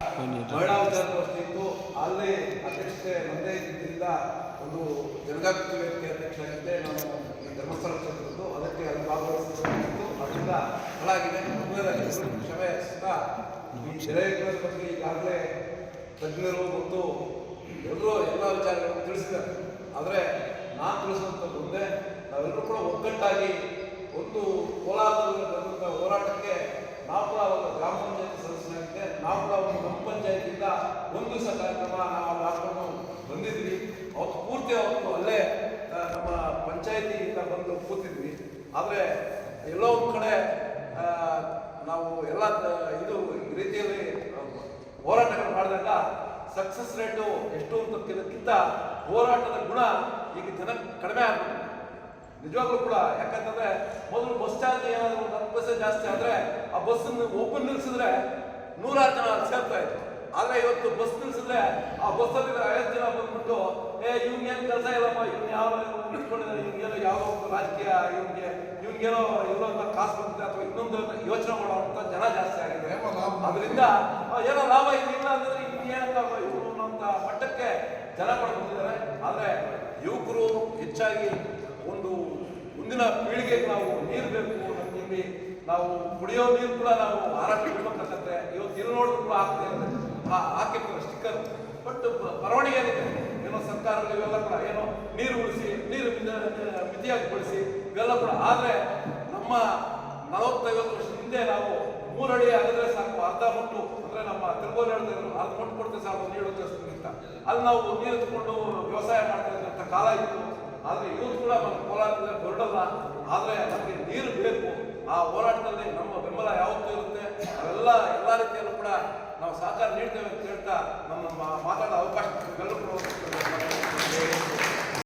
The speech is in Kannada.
ಮಹಿಳಾ ವಿಚಾರಗೋಷ್ಠಿ ಇತ್ತು ಅಲ್ಲಿ ಅಧ್ಯಕ್ಷತೆ ಒಂದೇ ಇದ್ದಿದ್ದರಿಂದ ಒಂದು ಜನಜಾಗೃತಿ ವ್ಯಕ್ತಿ ಅಧ್ಯಕ್ಷ ಆಗಿದ್ದೆ ನಾನು ಧರ್ಮಸ್ಥಳ ಕ್ಷೇತ್ರದ್ದು. ಅದಕ್ಕೆ ಅಲ್ಲಿ ಭಾಗವಹಿಸಿತ್ತು ಅದರಿಂದ ಹಾಳಾಗಿದೆ ಕ್ಷಮೆ ಸುತ್ತಾ ಈ ಜಲಯುಗದ ಬಗ್ಗೆ ಈಗಾಗಲೇ ತಜ್ಞರು ಮತ್ತು ಎಲ್ಲರೂ ಎಲ್ಲ ವಿಚಾರಗಳನ್ನು ತಿಳಿಸಿದ್ದಾರೆ. ಆದರೆ ನಾನು ತಿಳಿಸುವಂಥದ್ದು ಒಂದೇ ನಾವೆಲ್ಲರೂ ಕೂಡ ಒಗ್ಗಟ್ಟಾಗಿ ಒಂದು ಕೋಲಾರದಲ್ಲಿ ಹೋರಾಟಕ್ಕೆ ನಾವು ಕೂಡ ಒಂದು ಗ್ರಾಮ ಪಂಚಾಯತ್ ಸದಸ್ಯನಾಗಿದ್ದೆ. ನಾವು ಕೂಡ ಒಂದು ದಿವಸ ಕಾರ್ಯಕ್ರಮ ನಾವು ಹಾಕೊಂಡು ಬಂದಿದ್ವಿ. ಅವತ್ತು ಪೂರ್ತಿ ಅವತ್ತು ಅಲ್ಲೇ ನಮ್ಮ ಪಂಚಾಯತಿಯಿಂದ ಬಂದು ಕೂತಿದ್ವಿ. ಆದರೆ ಎಲ್ಲೋ ಒಂದು ಕಡೆ ನಾವು ಎಲ್ಲ ಇದು ಈ ರೀತಿಯಲ್ಲಿ ಹೋರಾಟಗಳು ಮಾಡಿದಾಗ ಸಕ್ಸಸ್ ರೇಟು ಎಷ್ಟು ಅಂತಕ್ಕಿಂತ ಹೋರಾಟದ ಗುಣ ಈಗ ಜನ ಕಡಿಮೆ ಆಗ್ತದೆ ನಿಜವಾಗ್ಲೂ ಕೂಡ, ಯಾಕಂತಂದ್ರೆ ಮೊದಲು ಬಸ್ ಚಾರ್ಜ್ ಏನಾದರೂ ಒಂದು ಹತ್ತು ಜಾಸ್ತಿ ಆದ್ರೆ ಆ ಬಸ್ಸನ್ನು ಓಪನ್ ನಿಲ್ಲಿಸಿದ್ರೆ ನೂರಾರು ಜನ ಸೇರ್ತಾ ಇದ್ರು. ಆದ್ರೆ ಇವತ್ತು ಬಸ್ ನಿಲ್ಸಿದ್ರೆ ಆ ಬಸ್ಸಲ್ಲಿ ಐವತ್ತು ಜನ ಬಂದ್ಬಿಟ್ಟು ಏ ಇವ್ನಿಗೆ ಏನ್ ಕೆಲಸ ಇಲ್ಲಪ್ಪ ಇವ್ನು ಯಾವ ಇಟ್ಕೊಂಡಿದ್ದಾರೆ ಇವ್ನಿಗೇನೋ ಯಾವ ರಾಜಕೀಯ ಇವ್ಗೆ ಇವ್ಗೇನೋ ಎಲ್ಲೋ ಅಂತ ಕಾಸು ಬಂದಿದೆ ಅಥವಾ ಇನ್ನೊಂದು ಯೋಚನೆ ಮಾಡುವಂತ ಜನ ಜಾಸ್ತಿ ಆಗಿದೆ. ಅದರಿಂದ ಏನೋ ಲಾಭ ಇಲ್ಲ ಅಂದ್ರೆ ಇವ್ನೇನಂತ ಇವರು ಅನ್ನೋಂತ ಮಟ್ಟಕ್ಕೆ ಜನ ಬಂದಿದ್ದಾರೆ ಆದ್ರೆ ಯುವಕರು ಹೆಚ್ಚಾಗಿ ಒಂದು ಮುಂದಿನ ಪೀಳಿಗೆಗೆ ನಾವು ನೀರು ಬೇಕು ನಮ್ಗೆ ನಾವು ಕುಡಿಯೋ ನೀರು ಕೂಡ ನಾವು ಮಾರಾಟ ಬಿಡ್ಬೇಕಾಗತ್ತೆ ಇವತ್ತು ಇಲ್ಲಿ ನೋಡಿದ್ರು ಕೂಡ ಬರವಣಿಗೆ ಏನಿದೆ? ಏನೋ ಸರ್ಕಾರಗಳು ಇವೆಲ್ಲ ಕೂಡ ಏನೋ ನೀರು ಉಳಿಸಿ, ನೀರು ಮಿತ- ಮಿತಿಯಾಗಿ ಬಳಸಿ ಇವೆಲ್ಲ ಕೂಡ. ಆದರೆ ನಮ್ಮ ನಲವತ್ತೈವತ್ತು ವರ್ಷ ಹಿಂದೆ ನಾವು ಮೂರಡಿ ಆಗಿದ್ರೆ ಸಾಕು, ಅರ್ಧ ಮುಟ್ಟು, ಅಂದ್ರೆ ನಮ್ಮ ತಿರುಗೋಲಿ ಹೇಳ್ತಾ ಇದ್ರು, ಅರ್ಧ ಮುಟ್ಟು ಕೊಡ್ತೀವಿ ಸಾಕು ನೀರು ಅಂತ. ಅಲ್ಲಿ ನಾವು ನೀರು ತಗೊಂಡು ವ್ಯವಸಾಯ ಮಾಡ್ತಾ ಕಾಲ ಇತ್ತು. ಆದ್ರೆ ಇವರು ಕೂಡ ನಮ್ಮ ಹೋರಾಟದಲ್ಲಿ ಹೊರಡಲ್ಲ. ಆದ್ರೆ ನಮಗೆ ನೀರು ಬೇಕು. ಆ ಹೋರಾಟದಲ್ಲಿ ನಮ್ಮ ಬೆಂಬಲ ಯಾವತ್ತೂ ಇರುತ್ತೆ. ಅವೆಲ್ಲ ಎಲ್ಲ ರೀತಿಯಲ್ಲೂ ಕೂಡ ನಾವು ಸಹಕಾರ ನೀಡ್ತೇವೆ ಅಂತ ಹೇಳ್ತಾ ನಮ್ಮ ಮಾ- ಮಾತಾಡ